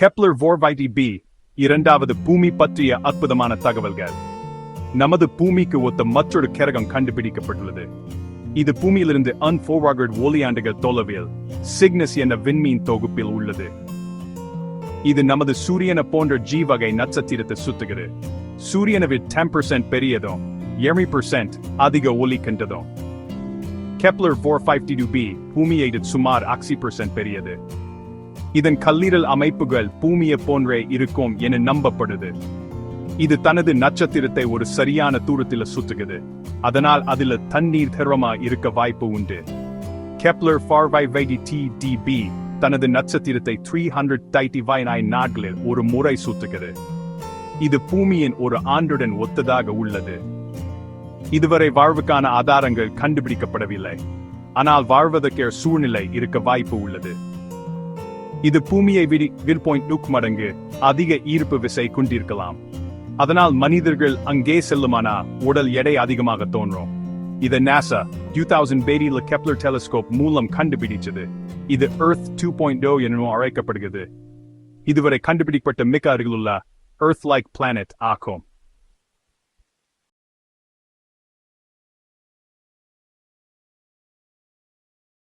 Kepler வோர்வைடி B இரண்டாவது பூமி பற்றிய அற்புதமான தகவல்கள். நமது பூமிக்கு ஒத்த மற்றொரு கிரகம் கண்டுபிடிக்கப்பட்டுள்ளது. இது பூமியிலிருந்து அன்ஃபோர்வர்ட் ஒளியாண்டுகள் தொலைவில் சிக்னஸ் என்ற விண்மீன் தொகுப்பில் உள்ளது. இது நமது சூரியனை போன்ற ஜி வகை நட்சத்திரத்தை சுத்துகிறது. சூரியனை டென் பெர்சென்ட் பெரியதும் எமி பெர்சென்ட் அதிக ஒலி கண்டதும். Kepler four five two B பூமியை சுமார் அக்சி பெர்சென்ட் பெரியது. இதன் கல்லீரல் அமைப்புகள் பூமியை போன்றே இருக்கும் என நம்பப்படுது. இது தனது நட்சத்திரத்தை ஒரு சரியான தூரத்தில் சுத்துகிறது. அதனால் அதில் தண்ணீர் திரவமா இருக்க வாய்ப்பு உண்டு. கெப்லர் ஃபார்வை வைடி டி தனது நட்சத்திரத்தை த்ரீ ஹண்ட்ரட் தைட்டி வை நைன் நாட்களில் ஒரு முறை சுத்துகிறது. இது பூமியின் ஒரு ஆண்டுடன் ஒத்ததாக உள்ளது. இதுவரை வாழ்வுக்கான ஆதாரங்கள் கண்டுபிடிக்கப்படவில்லை. ஆனால் வாழ்வதற்கே சூழ்நிலை இருக்க வாய்ப்பு உள்ளது. இது பூமியை விடி வில் பாயிண்ட் நூக் மடங்கு அதிக ஈர்ப்பு விசை கொண்டிருக்கலாம். அதனால் மனிதர்கள் அங்கே செல்லுமானா உடல் எடை அதிகமாக தோன்றும். இது நாசா டூ தௌசண்ட் பேரியில் கெப்லர் டெலிஸ்கோப் மூலம் கண்டுபிடிச்சது இது எர்த் டூ பாயிண்ட் எனவும் அழைக்கப்படுகிறது. இதுவரை கண்டுபிடிக்கப்பட்ட மிக அருகிலுள்ள எர்த் லைக் பிளானட் ஆகும்.